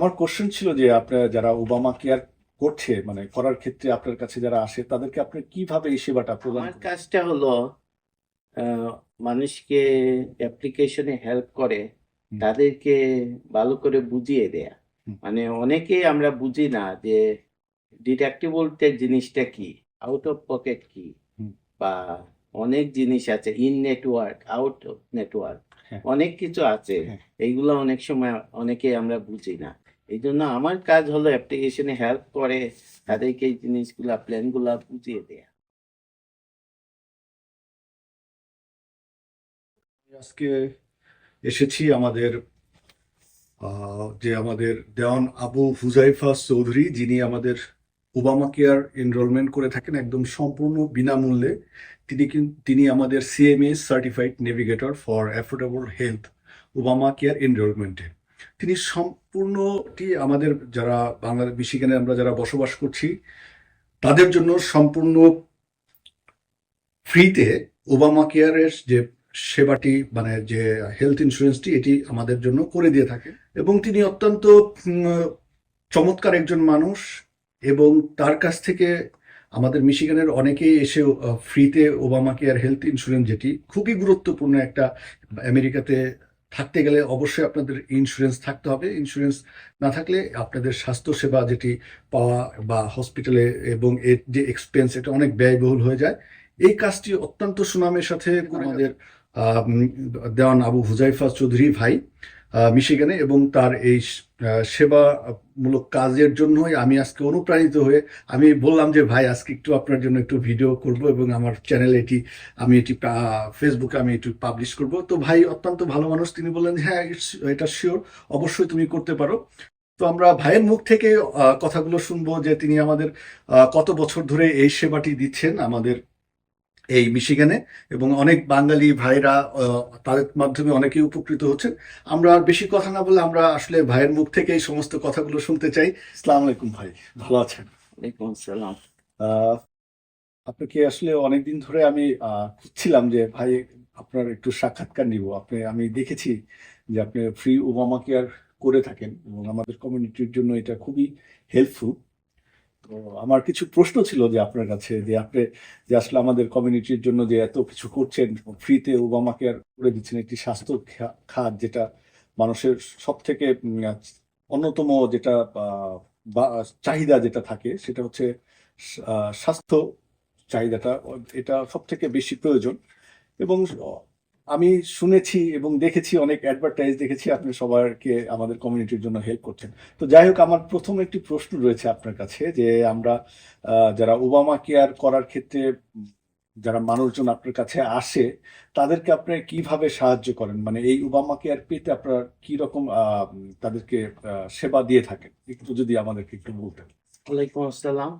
আমার কোশ্চেন ছিল যে আপনার যারা ওবামা কেয়ার করছে মানে করার ক্ষেত্রে আপনার কাছে যারা আসে তাদেরকে আপনি কীভাবে এই সেবাটা প্রদান আমার কাজটা হলো মানুষকে অ্যাপ্লিকেশনে হেল্প করে তাদেরকে ভালো করে বুঝিয়ে দেয়া। মানে অনেকেই আমরা বুঝি না যে ডিডাক্টিবলতে জিনিসটা কি আউট অফ পকেট কি বা অনেক জিনিস আছে in network out of network. অনেক কিছু আছে হ্যাঁ। এইগুলো অনেক সময় অনেকে আমরা বুঝি না। এই জন্য আমার কাজ হলো অ্যাপ্লিকেশনে হেল্প করে তাদেরকে এই জিনিসগুলা প্ল্যানগুলা বুঝিয়ে দেয়া। আজকে এসেছি আমাদের যে আমাদের দেওয়ান আবু হুজাইফা চৌধুরী, যিনি আমাদের ওবামা কেয়ার এনরোলমেন্ট করে থাকেন একদম সম্পূর্ণ বিনামূল্যে। তিনি তিনি আমাদের CMA certified navigator for affordable health Obama care এনরোলমেন্টে তিনি সম্পূর্ণটি আমাদের যারা বাংলাদেশ, মিশিগানে আমরা যারা বসবাস করছি, তাদের জন্য সম্পূর্ণ ফ্রিতে ওবামা কেয়ারের যে সেবাটি মানে যে হেলথ ইন্স্যুরেন্সটি, এটি আমাদের জন্য করে দিয়ে থাকে। এবং তিনি অত্যন্ত চমৎকার একজন মানুষ এবং তার কাছ থেকে আমাদের মিশিগানের অনেকেই এসে ফ্রিতে ওবামা কেয়ার হেলথ ইন্স্যুরেন্স, যেটি খুবই গুরুত্বপূর্ণ একটা আমেরিকাতে থাকতে গেলে অবশ্যই আপনাদের ইন্স্যুরেন্স থাকতে হবে। ইন্স্যুরেন্স না থাকলে আপনাদের স্বাস্থ্যসেবা যেটি পাওয়া বা হসপিটালে এবং এর যে এক্সপেন্স এটা অনেক ব্যয়বহুল হয়ে যায়। এই কাজটি অত্যন্ত সুনামের সাথে আমাদের আহ, দেওয়ান আবু হুজাইফা চৌধুরী ভাই মিশিগানে এবং তার এই সেবামূলক কাজের জন্যই আমি আজকে অনুপ্রাণিত হয়ে আমি বললাম যে, ভাই, আজকে একটু আপনার জন্য একটু ভিডিও করব এবং আমার চ্যানেলে এটি, আমি এটি ফেসবুকে আমি একটু পাবলিশ করব। তো ভাই, অত্যন্ত ভালো মানুষ তিনি বললেন হ্যাঁ এটা শিওর অবশ্যই তুমি করতে পারো। তো আমরা ভাইয়ের মুখ থেকে কথাগুলো শুনব যে তিনি আমাদের কত বছর ধরে এই সেবাটি দিচ্ছেন আমাদের এই মিশিগানে এবং অনেক বাঙালি ভাইরা তাদের মাধ্যমে অনেকেই উপকৃত হচ্ছেন। আমরা আর বেশি কথা না বলে আমরা আসলে ভাইয়ের মুখ থেকে এই সমস্ত কথাগুলো শুনতে চাই। আসসালামু আলাইকুম ভাই ভালো আছেন? ওয়ালাইকুম আসসালাম। আপনাকে আসলে অনেকদিন ধরে আমি আহ, খুঁজছিলাম যে ভাই আপনার একটু সাক্ষাৎকার নিব। আপনি আমি দেখেছি যে আপনি ফ্রি ওবামা কেয়ার করে থাকেন এবং আমাদের কমিউনিটির জন্য এটা খুবই হেল্পফুল আমার কিছু প্রশ্ন ছিল যে আপনার কাছে, যে আপনি, যে আসলে আমাদের কমিউনিটির জন্য যে এত কিছু করছেন ফ্রিতে ওবামা কেয়ার করে দিচ্ছেন একটি স্বাস্থ্য খাত যেটা মানুষের সব থেকে অন্যতম যেটা চাহিদা যেটা থাকে, সেটা হচ্ছে স্বাস্থ্য চাহিদাটা এটা সব থেকে বেশি প্রয়োজন। এবং আমি শুনেছি এবং দেখেছি অনেক অ্যাডভার্টাইজ দেখেছি আপনি সবাইকে আমাদের কমিউনিটির জন্য হেল্প করছেন। তো যাই হোক আমার প্রথম একটি প্রশ্ন রয়েছে আপনার কাছে যে আমরা যারা ওবামা কেয়ার করার ক্ষেত্রে যারা মানুষজন আপনার কাছে আসে তাদেরকে আপনি কীভাবে সাহায্য করেন? মানে এই ওবামা কেয়ার পেতে আপনার কি রকম তাদেরকে সেবা দিয়ে থাকেন? একটু যদি আমাদেরকে একটু বলতেন। ওয়ালাইকুম আসসালাম।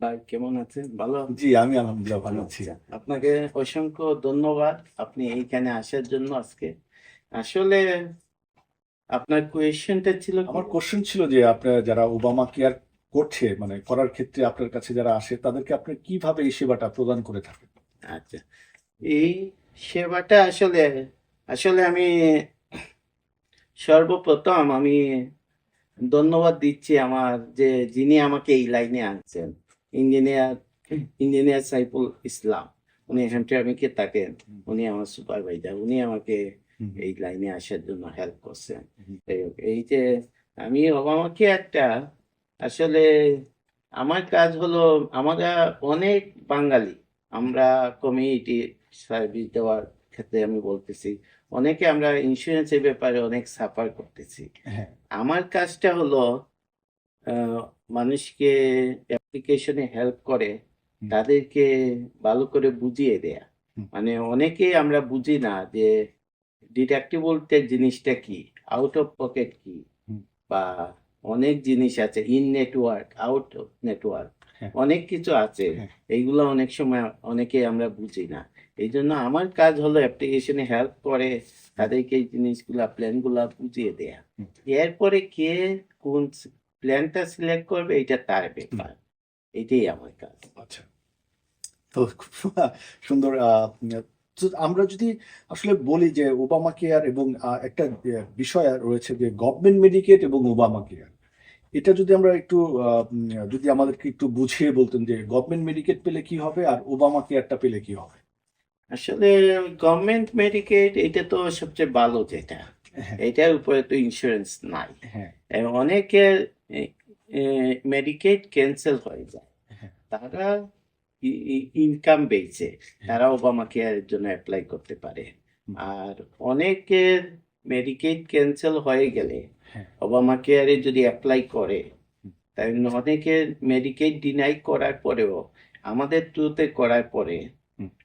ভাই কেমন আছেন? ভালো? জি আমি আলহামদুলিল্লাহ ভালো আছি। আচ্ছা, আপনাকে অসংখ্য ধন্যবাদ আপনি এইখানে আসার জন্য আজকে। আসলে আপনার কোয়েশ্চেনটা ছিল আমার কোশ্চেন ছিল যে আপনার যারা ওবামা কেয়ার করছে মানে করার ক্ষেত্রে আপনার কাছে যারা আসে তাদেরকে আপনি কীভাবে এই সেবাটা প্রদান করে থাকেন? আচ্ছা এই সেবাটা আসলে আসলে আমি সর্বপ্রথম আমি ধন্যবাদ দিচ্ছি আমার যে যিনি আমাকে এই লাইনে আনছেন। Engineer engineer Saiful Islam. উনি এখান হ্যামট্রামিকে থাকেন। উনি আমার সুপারভাইজার উনি আমাকে এই লাইনে আসার জন্য হেল্প করছেন। এই যে আমি আমাকে একটা আসলে আমার কাজ হলো আমরা অনেক বাঙালি আমরা কমিউনিটি সার্ভিস দেওয়ার ক্ষেত্রে আমি বলতেছি অনেকে আমরা ইন্স্যুরেন্সের ব্যাপারে অনেক সাফার করতেছি। হ্যাঁ। আমার কাজটা হলো আহ, মানুষকে অ্যাপ্লিকেশনে হেল্প করে তাদেরকে ভালো করে বুঝিয়ে দেয়া। মানে অনেকেই আমরা বুঝি না যে ডিডাক্টিবলতে জিনিসটা কি আউট অফ পকেট কি বা অনেক জিনিস আছে in network out of network. অনেক কিছু আছে হ্যাঁ। এইগুলো অনেক সময় অনেকে আমরা বুঝি না। এই জন্য আমার কাজ হলো অ্যাপ্লিকেশনে হেল্প করে তাদেরকে এই জিনিসগুলা প্ল্যানগুলা বুঝিয়ে দেয়া। এরপরে কে কোন প্ল্যানটা সিলেক্ট করবে এটা তার ব্যাপার। এটাই আমার কাজ। আচ্ছা। তো খুব সুন্দর আমরা যদি আসলে বলি যে ওবামা কেয়ার এবং একটা বিষয় রয়েছে যে গভর্নমেন্ট মেডিকেট এবং ওবামা কেয়ার এটা যদি আমরা একটু যদি আমাদেরকে একটু বুঝিয়ে বলতেন যে গভর্নমেন্ট মেডিকেট পেলে কি হবে আর ওবামা কেয়ারটা পেলে কি হবে? আসলে গভর্নমেন্ট মেডিকেট এটা তো সবচেয়ে ভালো যেটা। হ্যাঁ। এটার উপরে তো ইন্স্যুরেন্স নাই। হ্যাঁ। এবং অনেকের মেডিকেট ক্যান্সেল হয়ে যায় হ্যাঁ। তারা ইনকাম বেসে তারা ওবামা কেয়ারের জন্য অ্যাপ্লাই করতে পারে আর অনেকের মেডিকেট ক্যান্সেল হয়ে গেলে হ্যাঁ। ওবামা কেয়ারে যদি অ্যাপ্লাই করে তাই অনেকের মেডিকেট ডিনাই করার পরেও আমাদের থ্রুতে করার পরে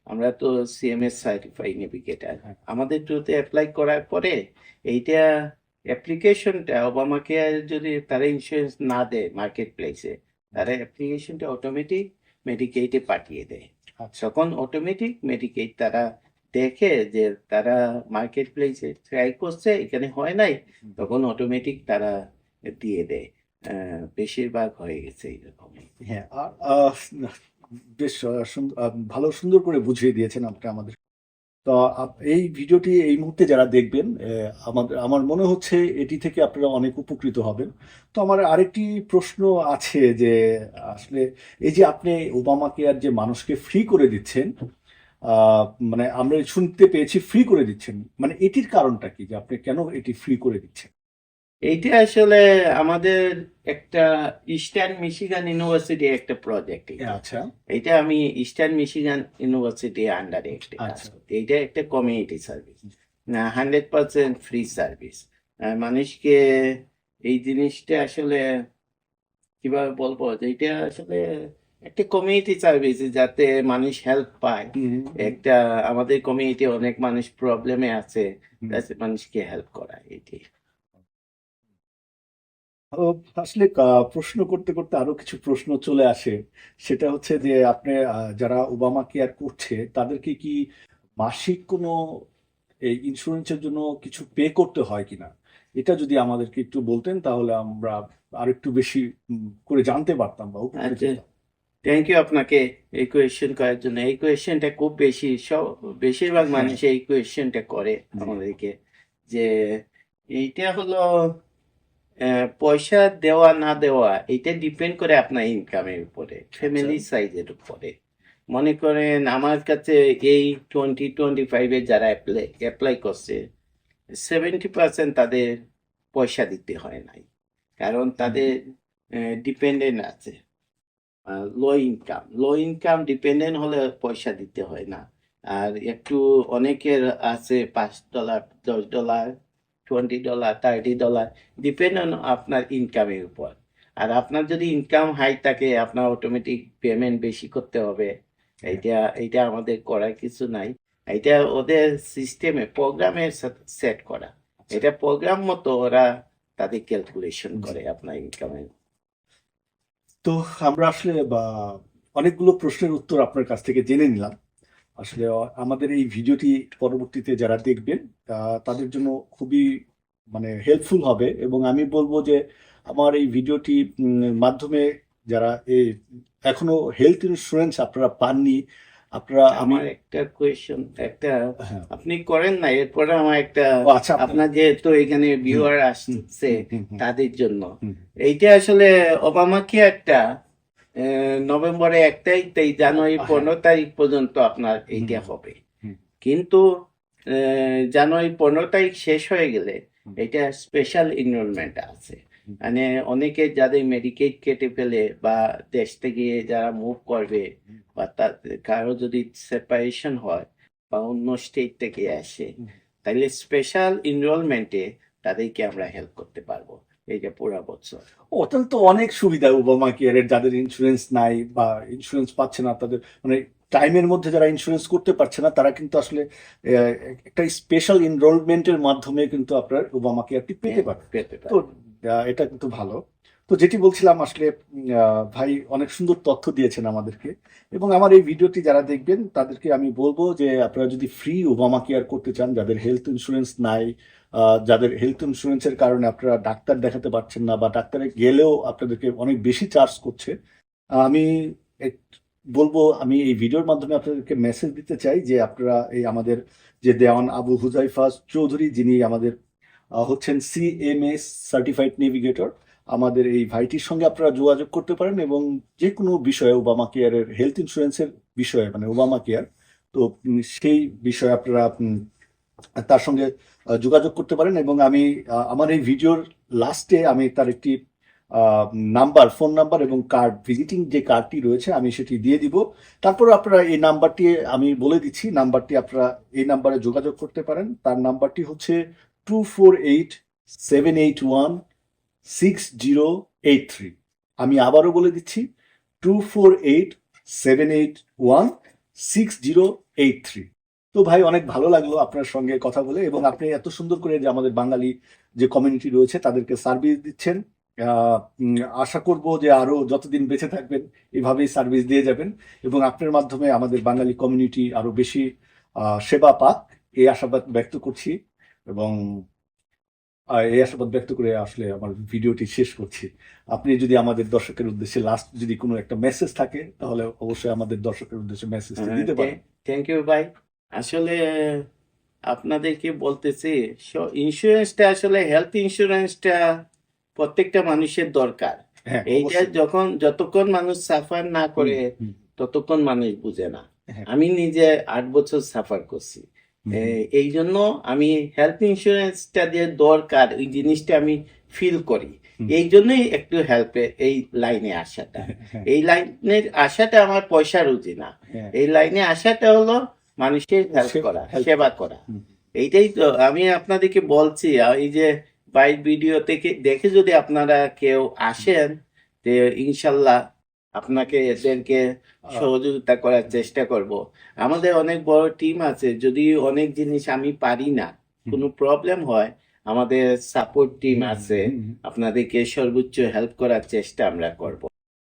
আমরা তো সিএমএস সার্টিফাই নেভিগেটার হ্যাঁ। আমাদের থ্রুতে অ্যাপ্লাই করার পরে এইটা অ্যাপ্লিকেশনটা ওবামা কেয়ার যদি তারা ইন্স্যুরেন্স না দেয় মার্কেট প্লেসে তারা অ্যাপ্লিকেশনটা অটোমেটিক মেডিকেটে পাঠিয়ে দেয়। আচ্ছা। তখন অটোমেটিক মেডিকেট তারা দেখে যে তারা মার্কেট প্লেসে ট্রাই করছে এখানে হয় নাই তখন অটোমেটিক তারা দিয়ে দেয়। বেশিরভাগ হয়ে গেছে এরকম। হ্যাঁ আর বেশ ভালো সুন্দর করে বুঝিয়ে দিয়েছেন আপনি আমাদের তো এই ভিডিওটি এই মুহূর্তে যারা দেখবেন আমাদের, আমার মনে হচ্ছে এটি থেকে আপনারা অনেক উপকৃত হবেন। তো আমার আরেকটি প্রশ্ন আছে যে, আসলে এই যে আপনি ওবামাকে আর যে মানুষকে ফ্রি করে দিচ্ছেন মানে আমরা শুনতে পেয়েছি ফ্রি করে দিচ্ছেন মানে এটির কারণটা কি যে আপনি কেন এটি ফ্রি করে দিচ্ছেন? এইটা আসলে আমাদের একটা ইস্টার্ন মিশিগান ইউনিভার্সিটি একটা প্রজেক্ট আচ্ছা। এটা আমি ইস্টার্ন মিশিগান ইউনিভার্সিটি আন্ডারে একটা কাজ আচ্ছা। করি এইটা একটা community service hundred percent free service মানুষকে এই জিনিসটা আসলে কীভাবে বলব? যে এটা আসলে একটা কমিউনিটি সার্ভিস যাতে মানুষ হেল্প পায়। একটা আমাদের কমিউনিটি অনেক মানুষ প্রবলেমে আছে। মানুষকে হেল্প করা এটি আসলে প্রশ্ন করতে করতে আরও কিছু প্রশ্ন চলে আসে। সেটা হচ্ছে যে আপনি যারা ওবামা কেয়ার করছে তাদেরকে কি মাসিক কোনো এই ইন্স্যুরেন্সের জন্য কিছু পে করতে হয় কিনা? এটা যদি আমাদেরকে একটু বলতেন তাহলে আমরা আর একটু বেশি করে জানতে পারতাম বা উপকৃত আচ্ছা। থ্যাংক ইউ আপনাকে এই কোয়েশ্চেন করার জন্য। এই কোয়েশ্চেনটা খুব বেশি সব বেশিরভাগ হ্যাঁ। মানুষ এই কোয়েশ্চেনটা করে আমাদেরকে। যে এইটা হলো পয়সা দেওয়া না দেওয়া এটা ডিপেন্ড করে আপনার ইনকামের উপরে ফ্যামিলি সাইজের উপরে। মনে করেন আমার কাছে এই টোয়েন্টি টোয়েন্টি ফাইভে যারা অ্যাপ্লাই অ্যাপ্লাই করছে সেভেন্টি পার্সেন্ট তাদের পয়সা দিতে হয় নাই। কারণ তাদের ডিপেন্ডেন্ট আছে। Low income low income dependent হলে পয়সা দিতে হয় না। আর একটু অনেকের আছে পাঁচ ডলার দশ dollar twenty dollar thirty dollar depend on আপনার ইনকামের উপর। আর আপনার যদি ইনকাম হাই থাকে আপনার অটোমেটিক পেমেন্ট বেশি করতে হবে। এইটা এইটা আমাদের করার কিছু নাই। এটা ওদের সিস্টেমে প্রোগ্রামে সেট করা। এটা প্রোগ্রাম মতো ওরা তাদের ক্যালকুলেশন করে আপনার ইনকামের তো আমরা আসলে বা অনেকগুলো প্রশ্নের উত্তর আপনার কাছ থেকে জেনে নিলাম। আসলে আমাদের এই ভিডিওটি পরবর্তীতে যারা দেখবেন তাদের জন্য খুবই মানে হেল্পফুল হবে। এবং আমি বলব যে আমার এই ভিডিওটি মাধ্যমে যারা এই এখনও হেলথ ইন্স্যুরেন্স আপনারা পাননি আপনারা আমার একটা কোয়েশ্চন একটা হ্যাঁ। আপনি করেন না এরপরে আমার একটা আচ্ছা আপনার- যেহেতু এখানে ভিউয়ার আসছে তাদের জন্য। এইটা আসলে ওবামা কি একটা নভেম্বরে এক তারিখ থেকে জানুয়ারি হ্যাঁ। পনেরো তারিখ পর্যন্ত আপনার এইটা হবে। কিন্তু জানুয়ারি পনেরো তারিখ শেষ হয়ে গেলে এটা স্পেশাল এনরোলমেন্ট আছে। মানে অনেকে যাদের মেডিকেট কেটে ফেলে বা দেশ থেকে যারা মুভ করবে বা তাদের কারও যদি সেপারেশন হয় বা অন্য স্টেট থেকে আসে তাহলে স্পেশাল এনরোলমেন্টে তাদেরকে আমরা হেল্প করতে পারব। এইটা পুরো বছর। ও তাহলে তো অনেক সুবিধা ওবামা কেয়ারের যাদের ইন্স্যুরেন্স নাই বা ইন্স্যুরেন্স পাচ্ছে না তাদের মানে টাইমের মধ্যে যারা ইন্স্যুরেন্স করতে পারছে না তারা কিন্তু আসলে একটা স্পেশাল এনরোলমেন্টের মাধ্যমে কিন্তু আপনার ওবামা কেয়ারটি পেতে পারে। পেতে তো এটা কিন্তু ভালো। তো যেটি বলছিলাম আসলে ভাই অনেক সুন্দর তথ্য দিয়েছেন আমাদেরকে এবং আমার এই ভিডিওটি যারা দেখবেন তাদেরকে আমি বলব যে আপনারা যদি ফ্রি ওবামা কেয়ার করতে চান যাদের হেলথ ইন্স্যুরেন্স নাই যাদের হেলথ ইন্স্যুরেন্সের কারণে আপনারা ডাক্তার দেখাতে পারছেন না বা ডাক্তারে গেলেও আপনাদেরকে অনেক বেশি চার্জ করছে আমি বলব আমি এই ভিডিওর মাধ্যমে আপনাদেরকে মেসেজ দিতে চাই যে আপনারা এই আমাদের যে দেওয়ান আবু হুজাইফা চৌধুরী, যিনি আমাদের হচ্ছেন সিএমএস সার্টিফাইড নেভিগেটর আমাদের এই ভাইটির সঙ্গে আপনারা যোগাযোগ করতে পারেন এবং যে কোনো বিষয়ে ওবামা কেয়ারের হেলথ ইন্স্যুরেন্সের বিষয়ে মানে ওবামা কেয়ার তো সেই বিষয়ে আপনারা তার সঙ্গে যোগাযোগ করতে পারেন এবং আমি আমার এই ভিডিওর লাস্টে আমি তার একটি নাম্বার, ফোন নাম্বার এবং কার্ড, ভিজিটিং যে কার্ডটি রয়েছে আমি সেটি দিয়ে দিব। তারপর আপনারা এই নাম্বারটি, আমি বলে দিচ্ছি, নাম্বারটি আপনারা এই নাম্বারে যোগাযোগ করতে পারেন। তার নাম্বারটি হচ্ছে two four eight seven eight one six zero eight three. আমি আবারও বলে দিচ্ছি, two four eight seven eight one six zero eight three. তো ভাই অনেক ভালো লাগল আপনার সঙ্গে কথা বলে এবং আপনি এত সুন্দর করে যে আমাদের বাঙালি যে কমিউনিটি রয়েছে তাদেরকে সার্ভিস দিচ্ছেন আশা করব যে আরও যতদিন বেঁচে থাকবেন এভাবেই সার্ভিস দিয়ে যাবেন এবং আপনার মাধ্যমে আমাদের বাঙালি কমিউনিটি আরও বেশি সেবা পাক এই আশাবাদ ব্যক্ত করছি এবং এই আশাবাদ ব্যক্ত করে আসলে আমার ভিডিওটি শেষ করছি। আপনি যদি আমাদের দর্শকের উদ্দেশ্যে লাস্ট যদি কোনো একটা মেসেজ থাকে তাহলে অবশ্যই আমাদের দর্শকের উদ্দেশ্যে মেসেজটি দিতে পারেন। থ্যাংক ইউ ভাই। আসলে আপনাদেরকে বলতেছি ইন্স্যুরেন্সটা আসলে হেলথ ইন্স্যুরেন্সটা প্রত্যেকটা মানুষের দরকার। হ্যাঁ এইটা যখন যতক্ষণ মানুষ সাফার না করে ততক্ষণ মানুষ বুঝে না। হ্যাঁ। আমি নিজে আট বছর সাফার করছি। এই জন্য আমি হেলথ ইন্স্যুরেন্সটা যে দরকার এই জিনিসটা আমি ফিল করি। এই জন্যই একটু হেল্পে এই লাইনে আসাটা। হ্যাঁ, এই লাইনের আসাটা আমার পয়সা রুজি না। এই লাইনে আসাটা হলো মানুষের হেল্প করা সেবা করা। এইটাই তো আমি আপনাদেরকে বলছি এই যে বাইক ভিডিও থেকে দেখে যদি আপনারা কেউ আসেন যে ইনশাল্লাহ আপনাকে এদেরকে সহযোগিতা করার চেষ্টা করব। আমাদের অনেক বড় টিম আছে যদি অনেক জিনিস আমি পারি না কোনো প্রবলেম হয় আমাদের সাপোর্ট টিম আছে। আপনাদেরকে সর্বোচ্চ হেল্প করার চেষ্টা আমরা করব।